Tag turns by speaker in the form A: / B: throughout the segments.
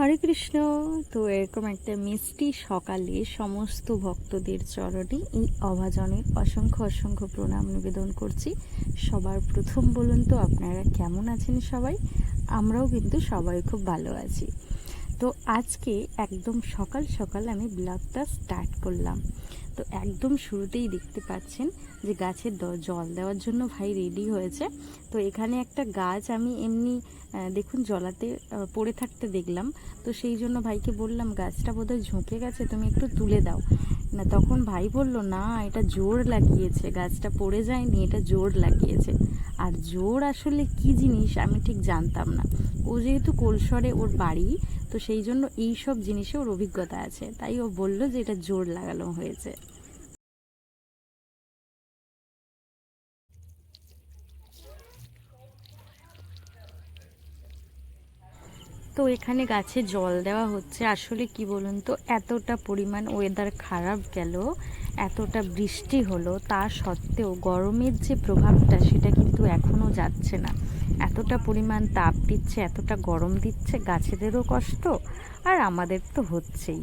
A: হরে কৃষ্ণ। তো এরকম একটা মিষ্টি সকালে সমস্ত ভক্তদের চরণে এই অভাজনের অসংখ্য অসংখ্য প্রণাম নিবেদন করছি। সবার প্রথম বলুন তো, আপনারা কেমন আছেন সবাই? আমরাও কিন্তু সবাই খুব ভালো আছি। তো আজকে একদম সকাল সকাল আমি ব্লগটা স্টার্ট করলাম। তো একদম শুরুতেই দেখতে পাচ্ছেন যে গাছের জল দেওয়ার জন্য ভাই রেডি হয়েছে। তো এখানে একটা গাছ আমি এমনি দেখুন জলাতে পড়ে থাকতে দেখলাম। তো সেই জন্য ভাইকে বললাম, গাছটা বোধহয় ঝুঁকে গেছে, তুমি একটু তুলে দাও। না, তখন ভাই বলল, না, এটা জোর লাগিয়েছে, গাছটা পড়ে যায়নি, এটা জোর লাগিয়েছে। আর জোর আসলে কি জিনিস আমি ঠিক জানতাম না। ও যেহেতু কোলসরে ওর বাড়ি, তো সেই জন্য এই সব জিনিসে ওর অভিজ্ঞতা আছে। তাই ও বলল যে এটা জোর লাগানো হয়েছে। তো এখানে গাছে জল দেওয়া হচ্ছে। আসলে কি বলুন তো, এতটা পরিমাণ ওয়েদার খারাপ গেল, এতটা বৃষ্টি হলো, তা সত্ত্বেও গরমের যে প্রভাবটা সেটা কিন্তু এখনও যাচ্ছে না। এতটা পরিমাণ তাপ দিচ্ছে, এতটা গরম দিচ্ছে, গাছেদেরও কষ্ট আর আমাদের তো হচ্ছেই।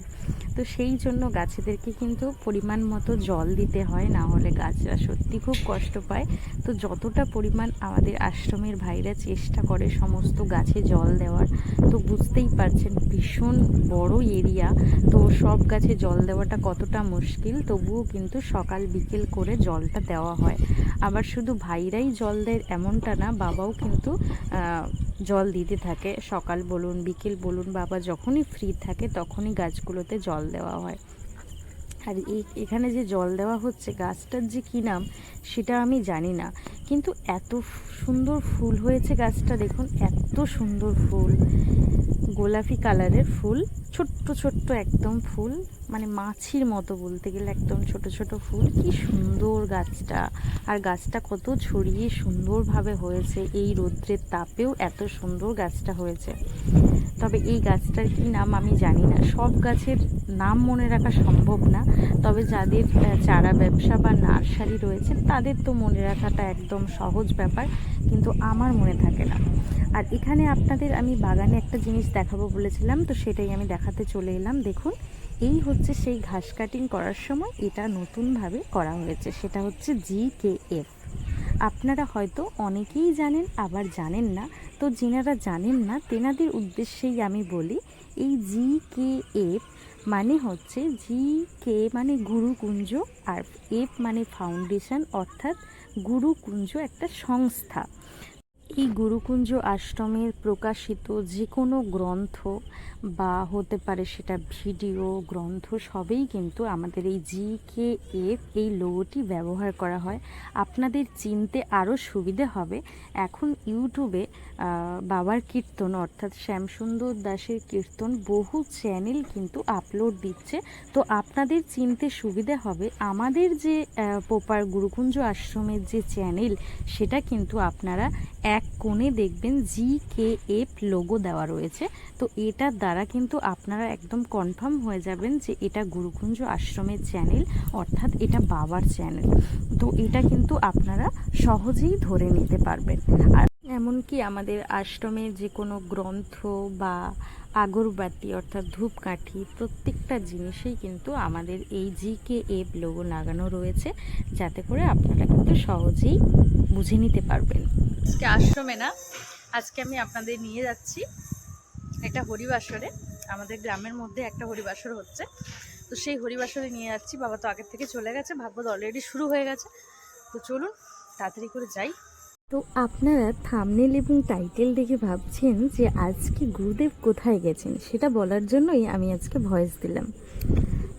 A: তো সেই জন্য গাছেদেরকে কিন্তু পরিমাণ মতো জল দিতে হয়, না হলে গাছরা সত্যি খুব কষ্ট পায়। তো যতটা পরিমাণ আমাদের আশ্রমের ভাইরা চেষ্টা করে সমস্ত গাছে জল দেওয়ার, তো বুঝতেই পারছেন ভীষণ বড় এরিয়া। তো সব গাছে জল দেওয়াটা কতটা মুশকিল, তবুও কিন্তু সকাল বিকেল করে জলটা দেওয়া হয়। আবার শুধু ভাইরাই জল দেয় এমনটা না, বাবাও কিন্তু জল দিতে থাকে। সকাল বলুন, বিকেল বলুন, বাবা যখনই ফ্রি থাকে তখনই গাছগুলোতে জল দেওয়া হয়। আর এখানে যে জল দেওয়া হচ্ছে, গাছটার যে কী নাম সেটা আমি জানি না। কিন্তু এত সুন্দর ফুল হয়েছে গাছটা, দেখুন, এত সুন্দর ফুল। গোলাপি কালারের ফুল, ছোট্ট ছোট্ট একদম ফুল মানে মাছির মতো বলতে গেলে একদম ছোট ছোট ফুল। কি সুন্দর গাছটা। আর গাছটা কত ছড়িয়ে সুন্দরভাবে হয়েছে। এই রৌদ্রের তাপেও এত সুন্দর গাছটা হয়েছে। তবে এই গাছটার কি নাম আমি জানি না। সব গাছের নাম মনে রাখা সম্ভব না। তবে যাদের চারা ব্যবসা বা নার্সারি রয়েছে, তাদের তো মনে রাখাটা একদম সহজ ব্যাপার, কিন্তু আমার মনে থাকে না। আর এখানে আপনাদের আমি বাগানে একটা জিনিস দেখাবো বলেছিলাম, তো সেটাই আমি দেখাতে চলে এলাম। দেখুন, এই হচ্ছে সেই ঘাস কাটিং করার সময় এটা নতুনভাবে করা হয়েছে। সেটা হচ্ছে জি কে এফ। আপনারা হয়তো অনেকেই জানেন, আবার জানেন না। তো যেনারা জানেন না, তেনাদের উদ্দেশ্যেই আমি বলি, এই জি কে এফ মানে হচ্ছে জি কে মানে গুরুকুঞ্জ আর এফ মানে ফাউন্ডেশন অর্থাৎ গুরুকুঞ্জ একটা সংস্থা। এই গুরুকুঞ্জ আশ্রমের প্রকাশিত যে কোনো গ্রন্থ বা হতে পারে সেটা ভিডিও, গ্রন্থ সবেই কিন্তু আমাদের এই জি কে এফ এই লোগোটি ব্যবহার করা হয়। আপনাদের চিনতে আরও সুবিধে হবে। এখন ইউটিউবে বাবার কীর্তন অর্থাৎ শ্যামসুন্দর দাসের কীর্তন বহু চ্যানেল কিন্তু আপলোড দিচ্ছে। তো আপনাদের চিনতে সুবিধে হবে। আমাদের যে পোপার গুরুকুঞ্জ আশ্রমের যে চ্যানেল, সেটা কিন্তু আপনারা এক কোণে দেখবেন জি কে এফ লোগো দেওয়া রয়েছে। তো এটার দ্বারা কিন্তু আপনারা একদম কনফার্ম হয়ে যাবেন যে এটা গুরুকুঞ্জ আশ্রমের চ্যানেল অর্থাৎ এটা বাবার চ্যানেল তো এটা কিন্তু আপনারা সহজেই ধরে নিতে পারবেন। আর এমনকি আমাদের আশ্রমের যে কোনো গ্রন্থ বা আগরবাতি অর্থাৎ ধূপকাঠি প্রত্যেকটা জিনিসেই কিন্তু আমাদের এই জি কে এফ লোগো লাগানো রয়েছে। যাতে করে আপনারা কিন্তু সহজেই বুঝে নিতে পারবেন।
B: আজকে আশ্রমে না, আজকে আমি আপনাদের নিয়ে যাচ্ছি একটা হরিবাসরে। আমাদের গ্রামের মধ্যে একটা হরিবাসর হচ্ছে। তো সেই হরিবাসরে নিয়ে যাচ্ছি। বাবা তো আগের থেকে চলে গেছে, ভাগবত অলরেডি শুরু হয়ে গেছে। তো চলুন, তাড়াতাড়ি করে যাই।
A: তো আপনারা থামনেল এবং টাইটেল দেখে ভাবছেন যে আজকে গুরুদেব কোথায় গেছেন? সেটা বলার জন্যই আমি আজকে ভয়েস দিলাম।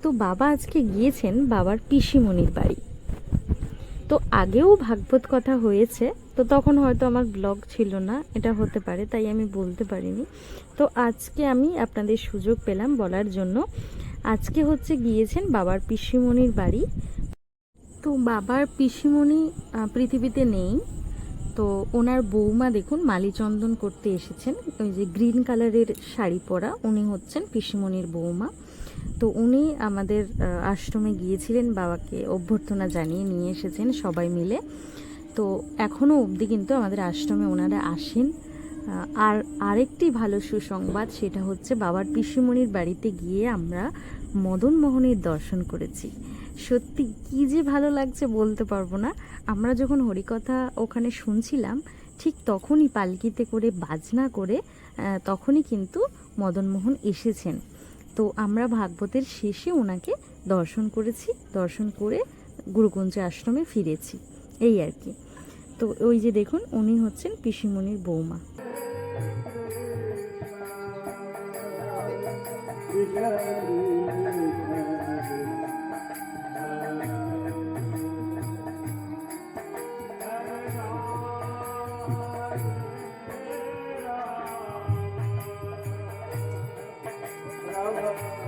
A: তো বাবা আজকে গিয়েছেন বাবার পিসিমণির বাড়ি। তো আগেও ভাগবত কথা হয়েছে, তো তখন হয়তো আমার ব্লগ ছিল না, এটা হতে পারে, তাই আমি বলতে পারিনি। তো আজকে আমি আপনাদের সুযোগ পেলাম বলার জন্য। আজকে হচ্ছে গিয়েছেন বাবার পিসিমণির বাড়ি। তো বাবার পিসিমণি পৃথিবীতে নেই। তো ওনার বৌমা দেখুন মালিচন্দন করতে এসেছেন। ওই যে গ্রিন কালারের শাড়ি পরা উনি হচ্ছেন পিসিমণির বৌমা। তো উনি আমাদের আশ্রমে গিয়েছিলেন, বাবাকে অভ্যর্থনা জানিয়ে নিয়ে এসেছেন সবাই মিলে। তো এখনও অবধি কিন্তু আমাদের আশ্রমে ওনারা আসেন। আর আরেকটি ভালো সুসংবাদ, সেটা হচ্ছে বাবার পিসিমণির বাড়িতে গিয়ে আমরা মদন মোহনের দর্শন করেছি। সত্যি কি যে ভালো লাগছে বলতে পারব না। আমরা যখন হরিকথা ওখানে শুনছিলাম, ঠিক তখনই পালকিতে করে বাজনা করে তখনই কিন্তু মদনমোহন এসেছেন। তো আমরা ভাগবতের শেষে ওনাকে দর্শন করেছি, দর্শন করে গুরুকুঞ্জ আশ্রমে ফিরেছি। এই আর কি। তো ওই যে দেখুন, উনি হচ্ছেন পিসিমণির বৌমা।
B: হরে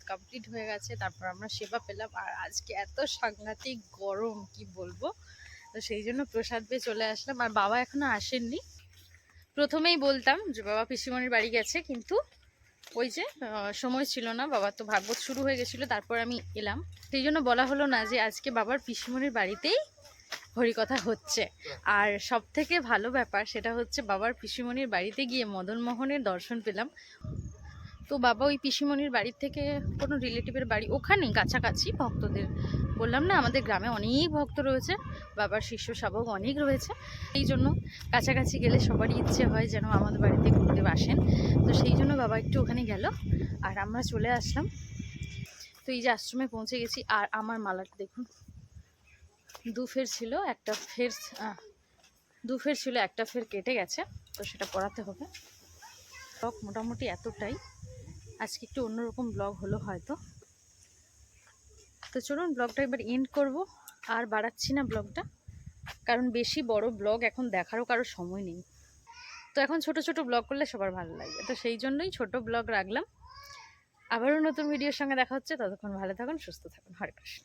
B: কৃষ্ণ কমপ্লিট হয়ে গেছে, তারপর আমরা সেবা পেলাম। আর আজকে এত সাংঘাতিক গরম, কি বলব? তো সেই জন্য প্রসাদ পেয়ে চলে আসলাম। আর বাবা এখনও আসেননি। প্রথমেই বলতাম যে, বাবা পিসিমণির বাড়ি গেছে, কিন্তু ওই যে সময় ছিল না বাবার তো ভাগবত শুরু হয়ে গেছিল, তারপর আমি এলাম। সেই জন্য বলা হলো না যে, আজকে বাবার পিসিমণির বাড়িতেই হরিকথা হচ্ছে। আর সব থেকে ভালো ব্যাপার সেটা হচ্ছে, বাবার পিসিমণির বাড়িতে গিয়ে মদন মোহনের দর্শন পেলাম। তো বাবা ওই পিসিমণির বাড়ির থেকে কোনো রিলেটিভের বাড়ি ওখানেই কাছাকাছি ভক্তদের। বললাম, না, আমাদের গ্রামে অনেক ভক্ত রয়েছে। বাবার শিষ্য শাবক অনেক রয়েছে। এই জন্য কাছাকাছি গেলে সবারই ইচ্ছে হয় যেন আমাদের বাড়িতে ঘুরতে আসেন। তো সেই জন্য বাবা একটু ওখানে গেল আর আমরা চলে আসলাম। তো এই যে আশ্রমে পৌঁছে গেছি আর আমার মালাটা দেখুন, দু ফের ছিল, একটা ফের দু ফের ছিল, একটা ফের কেটে গেছে। তো সেটা পড়াতে হবে। ব্লগ মোটামুটি এতটাই। আজকে একটু অন্যরকম ব্লগ হলো হয়তো। তো চলুন ব্লগটা একবার এন্ড করব। আর বাড়াচ্ছি না ব্লগটা কারণ বেশি বড় ব্লগ এখন দেখারও কারও সময় নেই। তো এখন ছোট ছোট ব্লগ করলে সবার ভালো লাগবে তো সেই জন্যই ছোট ব্লগ রাখলাম। আবারও নতুন ভিডিওর সঙ্গে দেখা হচ্ছে। ততক্ষণ ভালো থাকুন, সুস্থ থাকুন। হরে কৃষ্ণ।